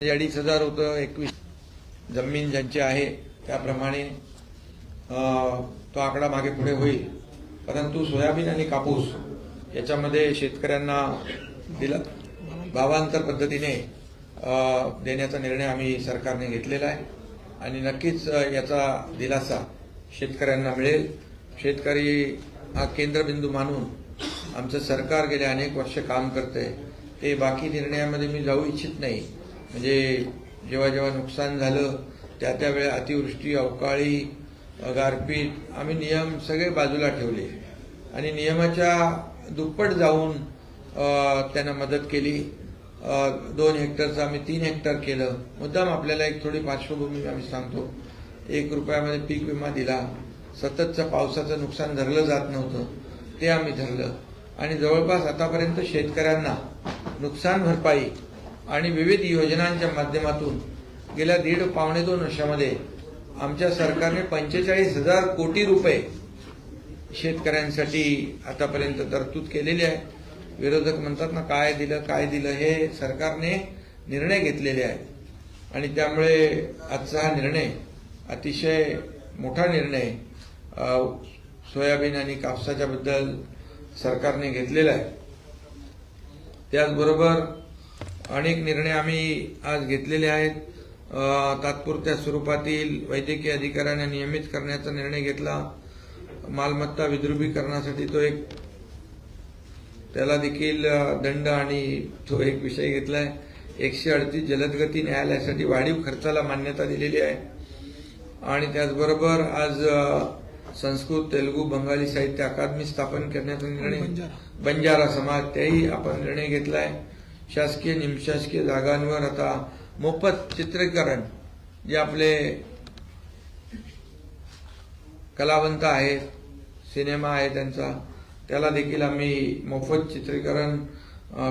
म्हणजे अडीच हजार होतं एकवीस जमीन ज्यांची आहे त्याप्रमाणे तो आकडा मागे पुढे होईल. परंतु सोयाबीन आणि कापूस याच्यामध्ये शेतकऱ्यांना दिला. भावांतर पद्धतीने देण्याचा निर्णय आम्ही सरकारने घेतलेला आहे. आणि नक्कीच याचा दिलासा शेतकऱ्यांना मिळेल. शेतकरी हा केंद्रबिंदू मानून आमचं सरकार गेले अनेक वर्ष काम करते ते बाकी निर्णयामध्ये मी जाऊ इच्छित नाही. म्हणजे जेव्हा जेव्हा नुकसान झालं त्या त्यावेळी अतिवृष्टी अवकाळी गारपीट आम्ही नियम सगळे बाजूला ठेवले. आणि नियमाच्या दुप्पट जाऊन त्यांना मदत केली. दोन हेक्टरचं आम्ही तीन हेक्टर केलं. मुद्दाम आपल्याला एक थोडी पार्श्वभूमी आम्ही सांगतो. एक रुपयामध्ये पीक विमा दिला. सततचं पावसाचं नुकसान धरलं जात नव्हतं. ते आम्ही धरलं. आणि जवळपास आतापर्यंत शेतकऱ्यांना नुकसान भरपाई आणि विविध योजनांच्या माध्यमातून गेल्या दीड पावणे दोन वर्षामध्ये आमच्या सरकारने पंचेचाळीस हजार कोटी रुपये शेतकऱ्यांसाठी आतापर्यंत तरतूद केलेली आहे. विरोधक म्हणतात ना काय दिलं काय दिलं हे सरकारने निर्णय घेतलेले आहेत. आणि त्यामुळे आजचा हा निर्णय अतिशय मोठा निर्णय सोयाबीन आणि कापसाच्या बद्दल सरकारने घेतलेला आहे. त्याचबरोबर अनेक निर्णय आम्ही आज घेतलेले आहेत. तात्पुरत्या स्वरूपातील वैद्यकीय अधिकाऱ्यांना नियमित करण्याचा निर्णय घेतला. मालमत्ता विद्रुपीकरणासाठी तो एक त्याला देखील दंड आणि तो एक विषय घेतलाय. एकशे अडतीस जलदगती न्यायालयासाठी वाढीव खर्चाला मान्यता दिलेली आहे. आणि त्याचबरोबर आज संस्कृत तेलुगू बंगाली साहित्य अकादमी स्थापन करण्याचा निर्णय बंजारा समाज त्याही आपण निर्णय घेतलाय. शासकीय निमशासकीय जागांवर आता मोफत चित्रीकरण जे आपले कलावंत आहेत सिनेमा आहे त्यांचा त्याला देखील आम्ही मोफत चित्रीकरण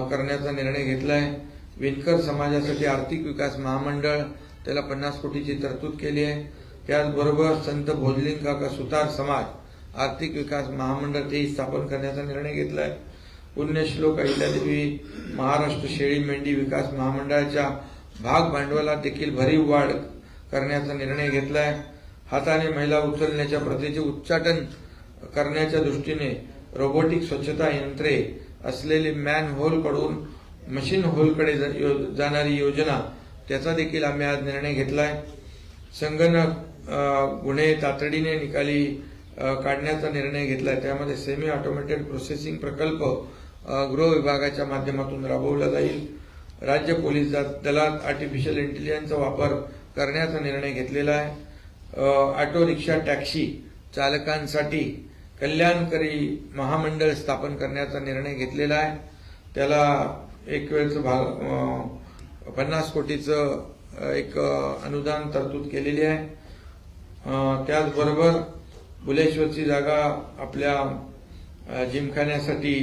करण्याचा निर्णय घेतला आहे विणकर समाजासाठी आर्थिक विकास महामंडळ त्याला पन्नास कोटीची तरतूद केली आहे. त्याचबरोबर संत भोजलिंग काका सुतार समाज आर्थिक विकास महामंडळ तेही स्थापन करण्याचा निर्णय घेतला आहे पुण्यश्लोक अहिल्यादेवी महाराष्ट्र शेळी मेंढी विकास महामंडळाच्या भाग भांडवलात देखील भरीव वाढ करण्याचा निर्णय घेतलाय. हाताने महिला उचलण्याच्या प्रथेचे उच्चाटन करण्याच्या दृष्टीने रोबोटिक स्वच्छता यंत्रे असलेली मॅन होलकडून मशीन होलकडे यो- जाणारी योजना त्याचा देखील आम्ही आज निर्णय घेतलाय. संगणक गुन्हे तातडीने निकाली काढण्याचा निर्णय घेतलाय. त्यामध्ये सेमी ऑटोमेटेड प्रोसेसिंग प्रकल्प गृह विभागाच्या माध्यमातून राबवला जाईल. राज्य पोलीस दलात आर्टिफिशियल इंटेलिजन्सचा वापर करण्याचा निर्णय घेतलेला आहे. ऑटो रिक्षा टॅक्सी चालकांसाठी कल्याणकारी महामंडळ स्थापन करण्याचा निर्णय घेतलेला आहे. त्याला एक वेळचं भाग पन्नास कोटीचं एक अनुदान तरतूद केलेली आहे. त्याचबरोबर बुलेश्वरची जागा आपल्या जिमखान्यासाठी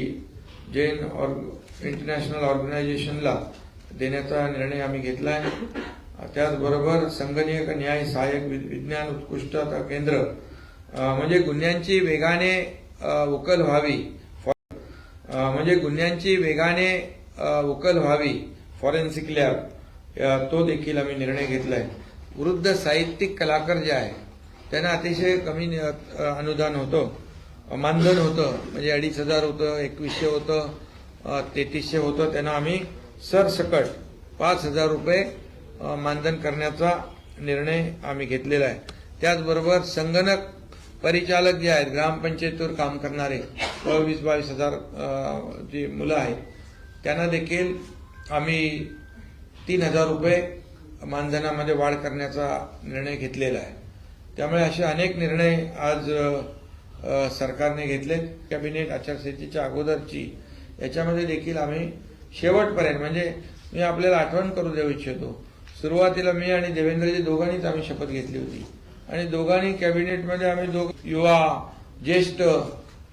जैन ऑर्ग इंटरनॅशनल ऑर्गनायझेशनला देण्याचा निर्णय आम्ही घेतला आहे. त्याचबरोबर संगणक न्याय सहाय्यक वि- विज्ञान उत्कृष्टता केंद्र म्हणजे गुन्ह्यांची वेगाने उकल व्हावी. म्हणजे गुन्ह्यांची वेगाने उकल व्हावी. फॉरेन्सिक लॅब तो देखील आम्ही निर्णय घेतला आहे. वृद्ध साहित्यिक कलाकार जे आहे त्यांना अतिशय कमी अनुदान होतं. मानधन होतं म्हणजे अडीच हजार होतं एकवीसशे होतं तेहतीसशे होतं त्यांना आम्ही सरसकट पाच हजार रुपये मानधन करण्याचा निर्णय आम्ही घेतलेला आहे. त्याचबरोबर संगणक परिचालक जे आहेत ग्रामपंचायतीवर काम करणारे वीस बावीस हजार जी मुलं आहेत त्यांना देखील आम्ही तीन हजार रुपये मानधनामध्ये वाढ करण्याचा निर्णय घेतलेला आहे. त्यामुळे असे अनेक निर्णय आज सरकारने घेतले कॅबिनेट आचारसंहितेच्या अगोदरची. याच्यामध्ये देखील आम्ही शेवटपर्यंत म्हणजे मी आपल्याला आठवण करू देऊ इच्छितो. सुरुवातीला मी आणि देवेंद्रजी दोघांनीच आम्ही शपथ घेतली होती. आणि दोघांनी कॅबिनेटमध्ये आम्ही दोघ युवा ज्येष्ठ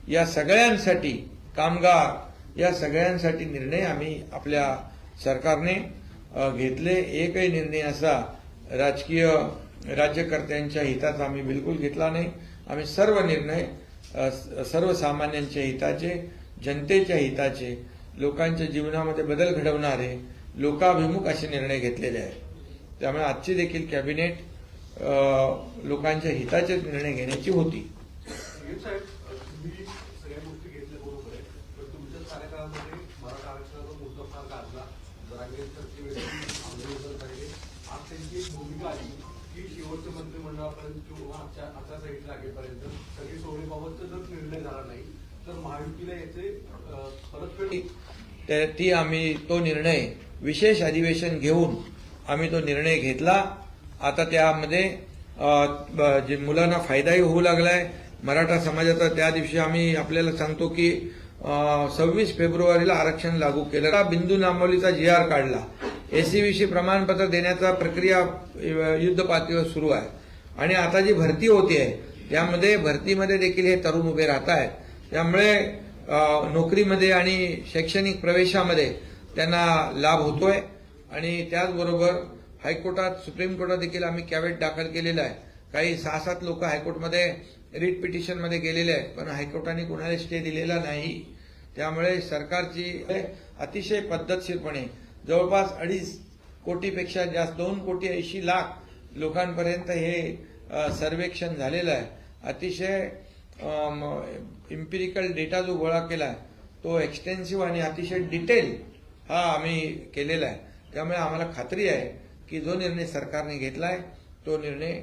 या सगळ्यांसाठी कामगार या सगळ्यांसाठी निर्णय आम्ही आपल्या सरकारने घेतले. एकही निर्णय असा राजकीय राज्यकर्त्यांच्या हिताचा आम्ही बिलकुल घेतला नाही. आम्ही सर्व निर्णय सर्वसामान्यांच्या हिताचे जनतेच्या हिताचे लोकांच्या जीवनामध्ये बदल घडवणारे लोकाभिमुख असे निर्णय घेतलेले आहेत. त्यामुळे आजची देखील कॅबिनेट लोकांच्या हिताचे निर्णय घेण्याची होती. की शेवटच्या मंत्रिमंडळापर्यंत किंवा आजच्या आचारसंहिता लागेपर्यंत सगळी सोडीबाबतचा जर निर्णय झाला नाही तर महायुतीला याचे परतफेड ती आम्ही तो निर्णय विशेष अधिवेशन घेऊन आम्ही तो निर्णय घेतला. आता त्यामध्ये जे मुलांना फायदाही होऊ लागलाय. मराठा समाजाचा त्या दिवशी आम्ही आपल्याला सांगतो की सव्वीस फेब्रुवारीला आरक्षण लागू केलं. बिंदू नामवलीचा जी आर काढला. एसीबीसी प्रमाणपत्र देण्याचा प्रक्रिया युद्ध पातळीवर सुरू आहे. आणि आता जी भरती होती आहे त्यामध्ये भरतीमध्ये देखील हे तरुण उभे राहत आहेत. त्यामुळे नोकरीमध्ये आणि शैक्षणिक प्रवेशामध्ये त्यांना लाभ होतोय. आणि त्याचबरोबर हायकोर्टात सुप्रीम कोर्टात देखील आम्ही कॅवेट दाखल केलेलं आहे. काही सहा सात लोक हायकोर्टमध्ये रिट पिटिशनमध्ये गेलेले आहेत पण हायकोर्टाने कुणाला स्टे दिलेला नाही. त्यामुळे सरकारची अतिशय पद्धतशीरपणे जवळपास अडीच कोटीपेक्षा जास्त दोन कोटी ऐंशी लाख लोकांपर्यंत हे सर्वेक्षण झालेलं आहे. अतिशय इम्पिरिकल डेटा जो गोळा केला आहे तो एक्सटेन्सिव्ह आणि अतिशय डिटेल हा आम्ही केलेला आहे. त्यामुळे आम्हाला खात्री आहे की जो निर्णय सरकारने घेतला आहे तो निर्णय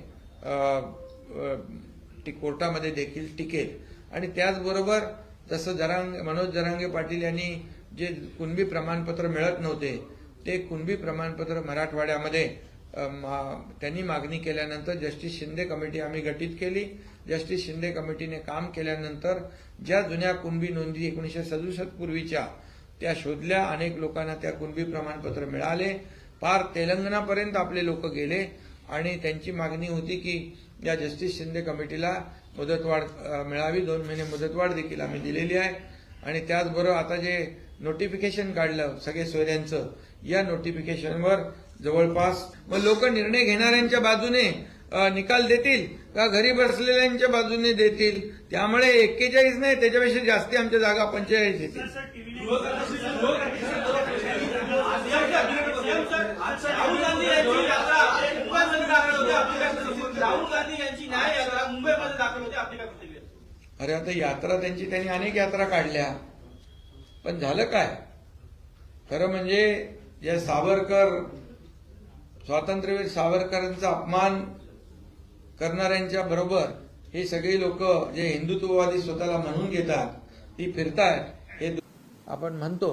कोर्टामध्ये देखील टिकेल. आणि त्याचबरोबर जसं जरांग मनोज जरांगे पाटील यांनी जे कुणबी प्रमाणपत्र मिळत नव्हते ते कुणबी प्रमाणपत्र मराठवाड्यामध्ये मा- त्यांनी मागणी केल्यानंतर जस्टिस शिंदे कमिटी आम्ही गठीत केली. जस्टिस शिंदे कमिटीने काम केल्यानंतर ज्या जुन्या कुणबी नोंदी एकोणीसशे सदुसष्ट पूर्वीच्या त्या शोधल्या. अनेक लोकांना त्या कुणबी प्रमाणपत्र मिळाले. पार तेलंगणापर्यंत आपले लोक गेले आणि त्यांची मागणी होती की या जस्टिस शिंदे कमिटीला मुदतवाढ मिळावी. दोन महिने मुदतवाढ देखील आम्ही दिलेली आहे. आणि त्याचबरोबर आता जे नोटिफिकेशन काढलं सगळे सोयऱ्यांचं या नोटिफिकेशनवर जवळपास मग लोक निर्णय घेणाऱ्यांच्या बाजूने निकाल देतील का घरी बसलेल्यांच्या बाजूने देतील त्यामुळे एक्केचाळीस नाही त्याच्यापेक्षा जास्ती आमच्या जागा पंचेचाळीस येतील अरे आता यात्रा त्यांची त्यांनी अनेक यात्रा काढल्या पण झालं काय? खरं म्हणजे जे सावरकर स्वातंत्र्यवीर सावरकरांचा अपमान करणाऱ्यांच्या बरोबर हे सगळी लोक जे हिंदुत्ववादी स्वतःला म्हणून घेतात ती फिरतायत हे आपण म्हणतो